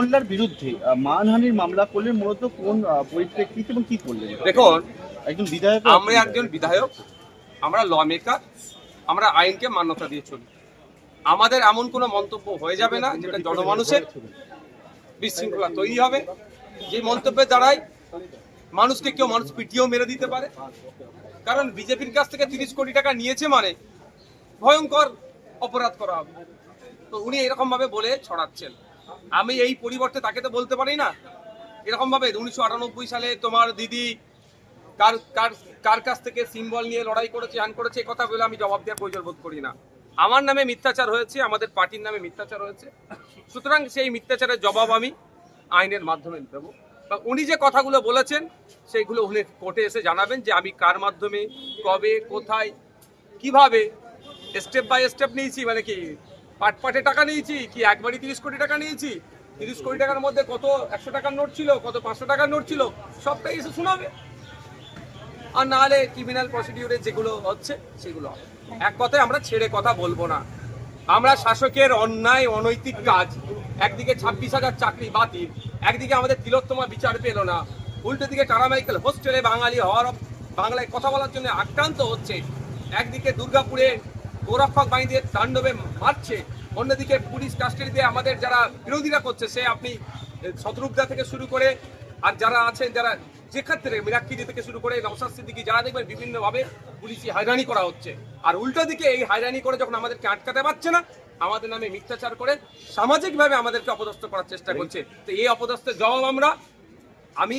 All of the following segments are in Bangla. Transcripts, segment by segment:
মহিলার বিরুদ্ধে মানহানির মামলা করলেন মূলত কোন পরিপ্রেক্ষিতে এবং কি করলেন? দেখুন একজন বিধায়ক আমরা একজন বিধায়ক আমরা ল মেকার আমরা আইনকে মান্যতা দিয়ে চলি। আমাদের এমন কোনো মন্তব্য হয়ে যাবে না যেটা জনমানুষের বিশৃঙ্খলা তৈরি হবে। যে মন্তব্যের দ্বারাই মানুষকে কেউ মানুষ পিটিয়েও মেরে দিতে পারে। কারণ বিজেপির কাছ থেকে তিরিশ কোটি টাকা নিয়েছে মানে ভয়ঙ্কর অপরাধ করা হবে। তো উনি এরকম ভাবে বলে ছড়াচ্ছেন। আমি এই পরিবর্তে তাকে তো বলতে পারি না। এরকম ভাবে উনিশশো আটানব্বই সালে তোমার দিদি কার কার কার কাছ থেকে সিম্বল নিয়ে লড়াই করেছে হ্যান করেছে কথা বলে আমি জবাব দেওয়ার প্রয়োজন বোধ করি না। আমার নামে মিথ্যাচার হয়েছে, আমাদের পার্টির নামে মিথ্যাচার হয়েছে। সুতরাং সেই মিথ্যাচারের জবাব আমি আইনের মাধ্যমে দেবো। বা উনি যে কথাগুলো বলেছেন, সেইগুলো উনি কোর্টে এসে জানাবেন যে আমি কার মাধ্যমে, কবে, কোথায়, কীভাবে স্টেপ বাই স্টেপ নিয়েছি মানে কি পাট পাটে টাকা নিয়েছি, কি একবারই তিরিশ কোটি টাকা নিয়েছি? তিরিশ কোটি টাকার মধ্যে কত একশো টাকার নোট ছিল, কত পাঁচশো টাকার নোট ছিল, সবটাই এসে শোনাবে। আর নাহলে ক্রিমিনাল প্রসিডিউরে যেগুলো হচ্ছে, সেগুলো এক কথায় আমরা ছেড়ে কথা বলব না। আমরা শাসকের অন্যায়, অনৈতিক কাজ, একদিকে ছাব্বিশ হাজার চাকরি বাতিল, একদিকে আমাদের তিলোত্তমা বিচার পেল না। উল্টো দিকে টাটা মাইকেল হোস্টেলে বাঙালি হওয়ার বাংলায় কথা বলার জন্য আক্রান্ত হচ্ছে। একদিকে দুর্গাপুরে গোরক্ষক বাহিনীদের তাণ্ডবে মারছে। অন্যদিকে পুলিশ কাস্টাডিতে আমাদের যারা বিরোধীরা করছে সে আপনি শত্রুঘ্না থেকে শুরু করে আর যারা আছেন যারা যে ক্ষেত্রে মিরাক্কিরি থেকে শুরু করে নওশাদ সিদ্দিকি যারা দেখবেন বিভিন্নভাবে পুলিশি হয়রানি করা হচ্ছে। আর উল্টো দিকে এই হয়রানি করে যখন আমাদেরকে আটকাতে পারছে না আমাদের নামে মিথ্যাচার করে সামাজিকভাবে আমাদেরকে অপদস্থ করার চেষ্টা করছে। তো এই অপদস্থের জবাব আমরা আমি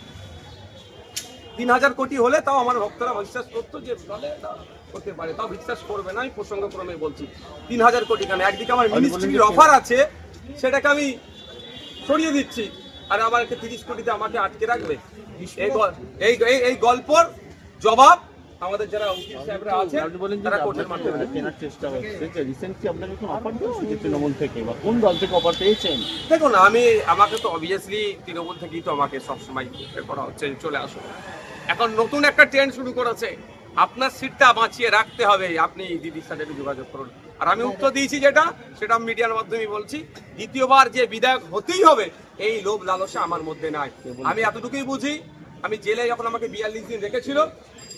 তিন হাজার কোটি হলে তাও আমার ভক্তরা বিশ্বাস করতো যে করতে পারে। তাও বিশ্বাস করবে না আমি প্রসঙ্গক্রমে বলছি। তিন হাজার কোটি কেন? একদিকে আমার মিনিস্ট্রির অফার আছে সেটাকে আমি সরিয়ে দিচ্ছি। আর আমাকে তিরিশ কোটিতে আমাকে আটকে রাখবে। এই- এই গল্পর জবাব আমাদের যারা উকিল সাহেবরা যে তারা কোর্টের মাধ্যমে। কেনার চেষ্টা হচ্ছে। যে রিসেন্টলি আপনাকে কোনো অফার দেওয়া হয়েছে তৃণমূল থেকে বা কোন দল থেকে অফার পেয়েছেন? দেখুন আমি আমাকে তো অবভিয়াসলি তৃণমূল থেকেই তো আমাকে সবসময় করা হচ্ছে চলে আসুন। এখন নতুন একটা ট্রেন্ড শুরু করেছে। আপনার সিটটা বাঁচিয়ে রাখতে হবে। আপনি দিদির সাথে একটু যোগাযোগ করুন। আর আমি উত্তর দিয়েছি যেটা সেটা আমি মিডিয়ার মাধ্যমে বলছি। দ্বিতীয়বার যে বিধায়ক হতেই হবে এই লোভ লালসা আমার মধ্যে নাই। আমি এতটুকুই বুঝি। আমি জেলে যখন আমাকে বিয়াল্লিশ দিন রেখেছিল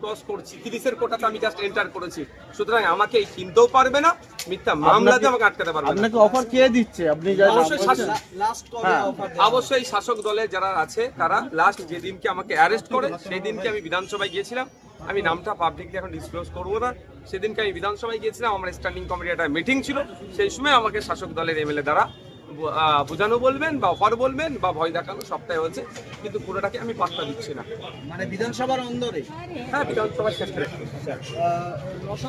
ক্রস করছি তিরিশের কোটাতে আমি জাস্ট এন্টার করেছি। সুতরাং আমাকে এই কিনতেও পারবে না মিথ্যা মামলাতে আমাকে আটকাতে পারবে আপনাকে অফার কে দিচ্ছে? আপনি অবশ্যই শাসক- হ্যাঁ। অবশ্যই শাসক দলে যারা আছে তারা লাস্ট যেদিনকে আমাকে অ্যারেস্ট করে সেই দিনকে আমি বিধানসভায় গিয়েছিলাম। আমি নামটা পাবলিকলি এখন ডিসক্লোজ করব না। সেদিনকে আমি বিধানসভায় গিয়েছিলাম আমার স্ট্যান্ডিং কমিটি একটা মিটিং ছিল। সেই সময় আমাকে শাসক দলের এমএলএ দ্বারা বোঝানো বলবেন বা অফার বলবেন বা ভয় দেখানো সবটাই হয়েছে কিন্তু পুরোটাকে আমি পাত্তা দিচ্ছি না। মানে বিধানসভার অন্দরে? হ্যাঁ বিধানসভার ক্ষেত্রে। নশো